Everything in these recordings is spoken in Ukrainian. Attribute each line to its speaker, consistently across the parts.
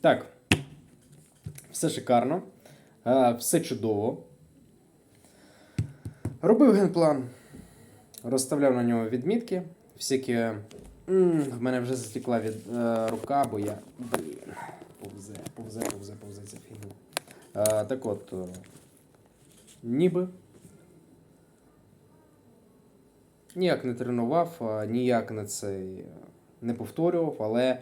Speaker 1: Так. Все шикарно. Е, Все чудово. Робив генплан. Розставляв на нього відмітки. Всякі. В мене вже затекла від е, рука, бо я. Блін. Повзе, повзе, повзе, повзе ця фігня. Е, так от. е, Ніби. Ніяк не тренував, е, ніяк на цей е, не повторював, але.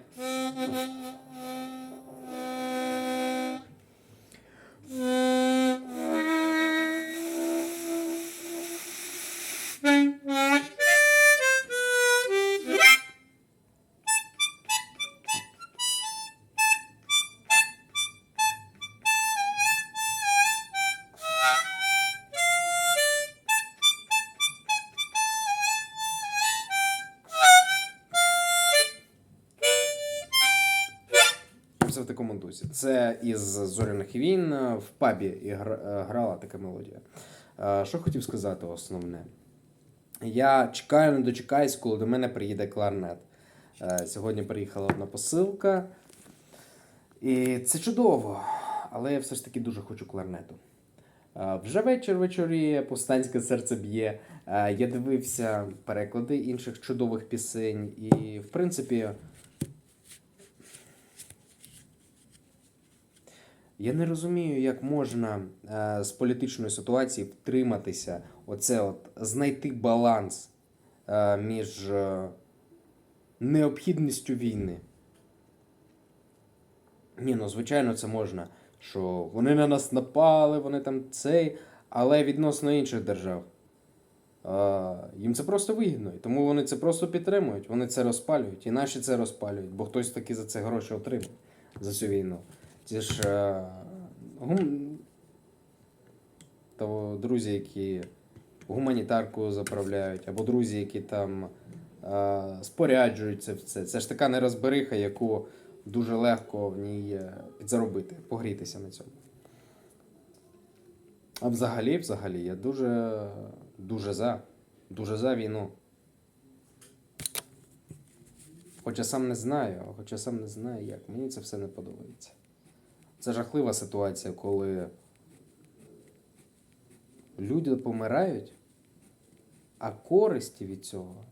Speaker 1: В такому дусі. Це із зоряних війн в пабі і е, грала така мелодія. Е, Що хотів сказати основне? Я чекаю, не дочекаюсь, коли до мене приїде кларнет. Е, Сьогодні приїхала одна посилка. І це чудово, але я все ж таки дуже хочу кларнету. Вже вечір вечоріє, повстанське серце б'є. Я дивився переклади інших чудових пісень, і, в принципі, Я не розумію, як можна е, з політичної ситуації втриматися, оце от, знайти баланс е, між е, необхідністю війни. Ні, ну звичайно, це можна, що вони на нас напали, вони там цей, але відносно інших держав. Е, їм це просто вигідно, і тому вони це просто підтримують, вони це розпалюють, і наші це розпалюють, бо хтось таки за це гроші отримує за цю війну. Ті ж е, гум... то друзі, які гуманітарку заправляють, або друзі, які там е, споряджуються в це. Це ж така нерозбериха, яку дуже легко в ній е, підзаробити, погрітися на цьому. А взагалі, взагалі, я дуже, дуже за. Дуже за війну. Хоча сам не знаю, хоча сам не знаю, як. Мені це все не подобається. Це жахлива ситуація, коли люди помирають, а користі від цього.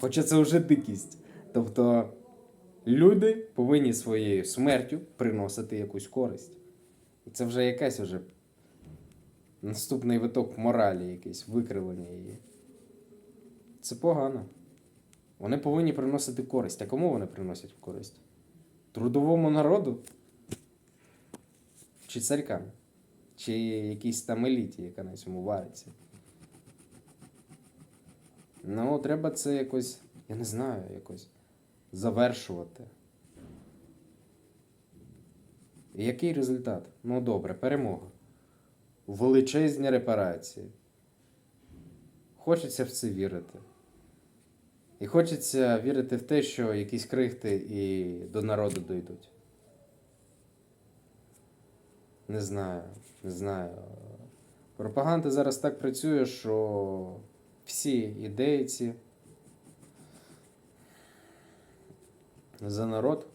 Speaker 1: Хоча це вже дикість. Тобто люди повинні своєю смертю приносити якусь користь. І це вже якась вже наступний виток моралі, якийсь викривлення її. Це погано. Вони повинні приносити користь. А кому вони приносять користь? Трудовому народу? Чи царькам? Чи якійсь там еліті, яка на цьому вариться? Ну, треба це якось, я не знаю, якось завершувати. І який результат? Ну добре, перемога. Величезні репарації. Хочеться в це вірити. І хочеться вірити в те, що якісь крихти і до народу дійдуть. Не знаю, не знаю. Пропаганда зараз так працює, що всі ідеї ці за народ,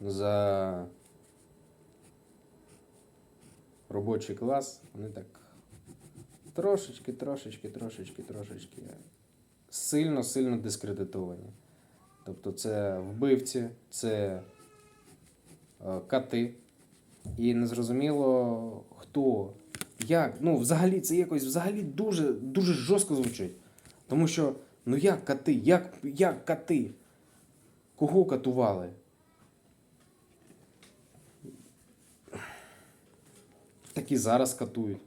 Speaker 1: за робочий клас, вони так трошечки, трошечки, трошечки, трошечки сильно, сильно дискредитовані. Тобто це вбивці, це е, кати. І незрозуміло хто, як. Ну, взагалі, це якось взагалі дуже, дуже жорстко звучить. Тому що, ну як кати? Як, як кати? Кого катували? Так і зараз катують.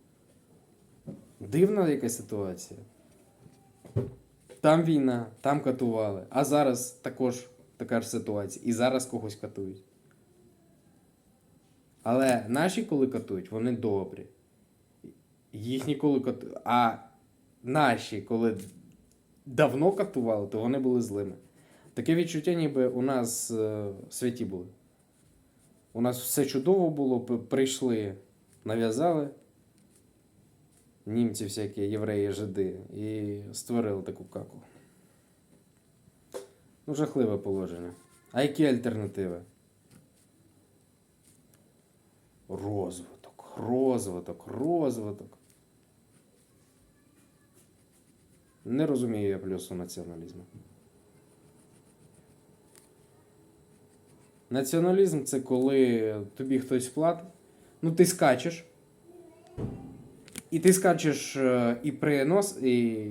Speaker 1: Дивна якась ситуація. Там війна, там катували. А зараз також така ж ситуація. І зараз когось катують. Але наші, коли катують, вони добрі. Їхні коли катують. А наші, коли давно катували, то вони були злими. Таке відчуття, ніби у нас е, святі були. У нас все чудово було, прийшли, нав'язали німці всякі, євреї, жиди, і створили таку каку. Ну, жахливе положення. А які альтернативи? Розвиток, розвиток, розвиток. Не розумію я плюсу націоналізму. Націоналізм це коли тобі хтось платить, ну ти скачеш. І ти скачеш е, і принос, і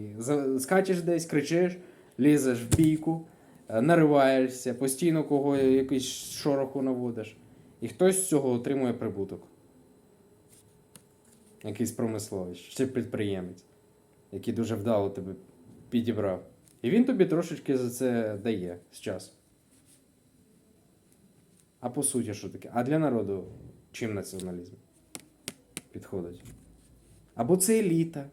Speaker 1: скачеш десь, кричиш, лізеш в бійку, е, нариваєшся, постійно кого якийсь шороху наводиш. І хтось з цього отримує прибуток. Якийсь промисловець чи підприємець, який дуже вдало тебе підібрав. І він тобі трошечки за це дає з часу. А по суті, що таке? А для народу чим націоналізм підходить? Або це еліта,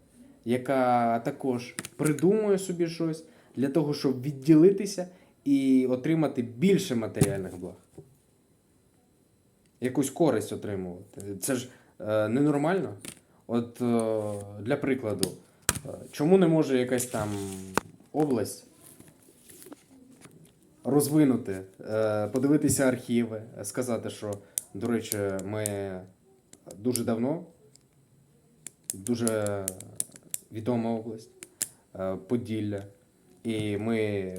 Speaker 1: яка також придумує собі щось для того, щоб відділитися і отримати більше матеріальних благ. Якусь користь отримувати. Це ж е, ненормально. От е, для прикладу, е, чому не може якась там область розвинути, е, подивитися архіви, сказати, що, до речі, ми дуже давно, дуже відома область, е, Поділля, і ми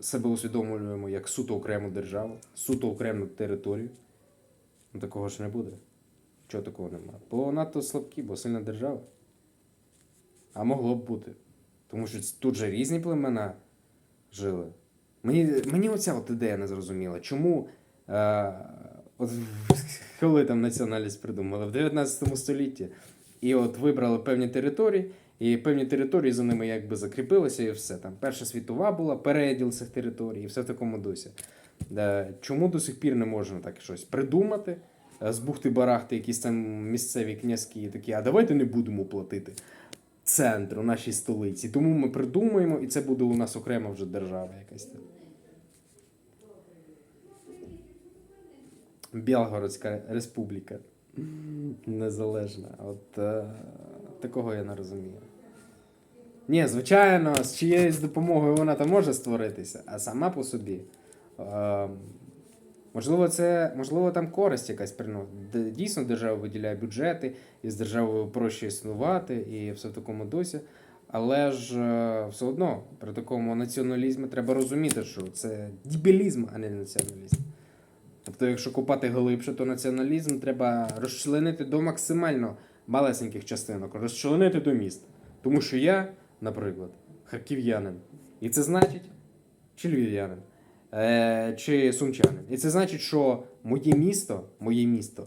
Speaker 1: себе усвідомлюємо як суто окрему державу, суто окрему територію. Ну, такого ж не буде. Чого такого немає? Бо надто слабкі, бо сильна держава. А могло б бути. Тому що тут же різні племена жили. Мені, мені оця от ідея не зрозуміла. Чому е, от, коли там націоналість придумали? В 19 столітті. І от вибрали певні території, і певні території за ними якби закріпилися, і все. Там Перша світова була, переділ цих територій, і все в такому дусі. Е, чому до сих пір не можна так щось придумати? е, Збухти барахти, якісь там місцеві князькі такі, а давайте не будемо платити центр у нашій столиці. Тому ми придумаємо, і це буде у нас окрема вже держава якась там. Білгородська республіка. Незалежна. От е, такого я не розумію. Ні, звичайно, з чиєюсь допомогою вона там може створитися, а сама по собі. Е, можливо, це, можливо, там користь якась приносить. Дійсно, держава виділяє бюджети, і з державою проще існувати, і все в такому досі. Але ж е, все одно при такому націоналізмі треба розуміти, що це дебілізм, а не націоналізм. Тобто, якщо копати глибше, то націоналізм треба розчленити до максимально малесеньких частинок, розчленити до міст. Тому що я, наприклад, харків'янин. І це значить, чи львів'янин, чи сумчанин. І це значить, що моє місто, моє місто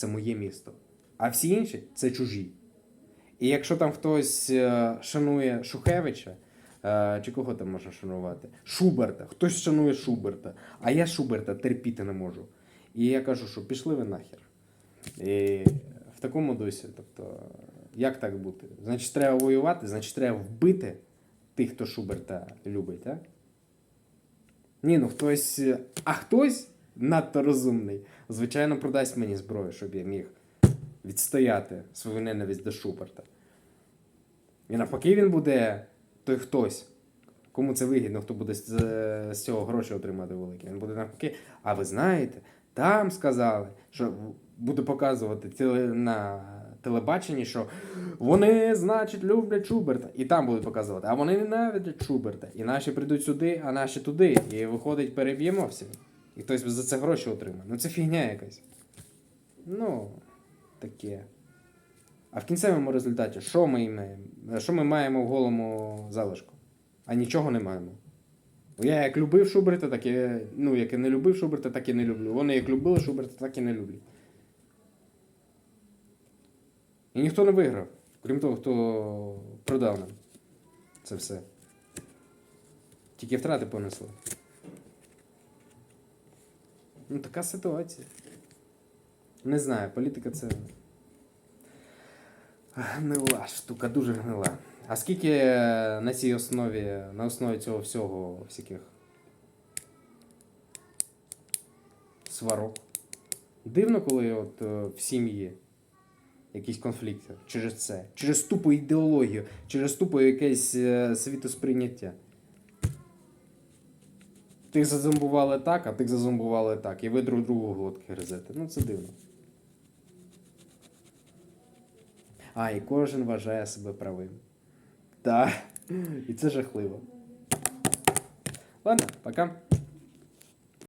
Speaker 1: це моє місто. А всі інші це чужі. І якщо там хтось е, шанує Шухевича, е, чи кого там можна шанувати? Шуберта. Хтось шанує Шуберта, а я Шуберта терпіти не можу. І я кажу, що пішли ви нахер. І в такому досі, тобто, як так бути? Значить, треба воювати, значить, треба вбити тих, хто Шуберта любить, а? Ні, ну хтось. е, А хтось надто розумний, звичайно, продасть мені зброю, щоб я міг відстояти свою ненависть до Шуберта. І навпаки, він буде той хтось, кому це вигідно, хто буде з, з цього гроші отримати великі. Він буде навпаки. А ви знаєте, там сказали, що буде показувати на телебаченні, що вони, значить, люблять Шуберта. І там будуть показувати, а вони ненавидять Шуберта. І наші прийдуть сюди, а наші туди. І виходить, переб'ємо всі. І хтось за це гроші отримає. Ну це фігня якась. Ну, таке. А в кінцевому результаті, що ми маємо? Що ми маємо в голому залишку? А нічого не маємо. Я як любив Шуберта, так і, ну, як і не любив Шуберта, так і не люблю. Вони як любили Шуберта, так і не люблять. І ніхто не виграв, крім того, хто продав нам це все. Тільки втрати понесли. Ну, така ситуація. Не знаю, політика це. Гнила штука, дуже гнила. А скільки на цій основі, на основі цього всього всяких сварок? Дивно, коли от е, в сім'ї якісь конфлікти через це, через тупу ідеологію, через тупу якесь е, світосприйняття. Тих зазомбували так, а тих зазомбували так. І ви друг другу глотки гризете. Ну це дивно. А, і кожен вважає себе правим. Так. І це жахливо. Ладно, пока.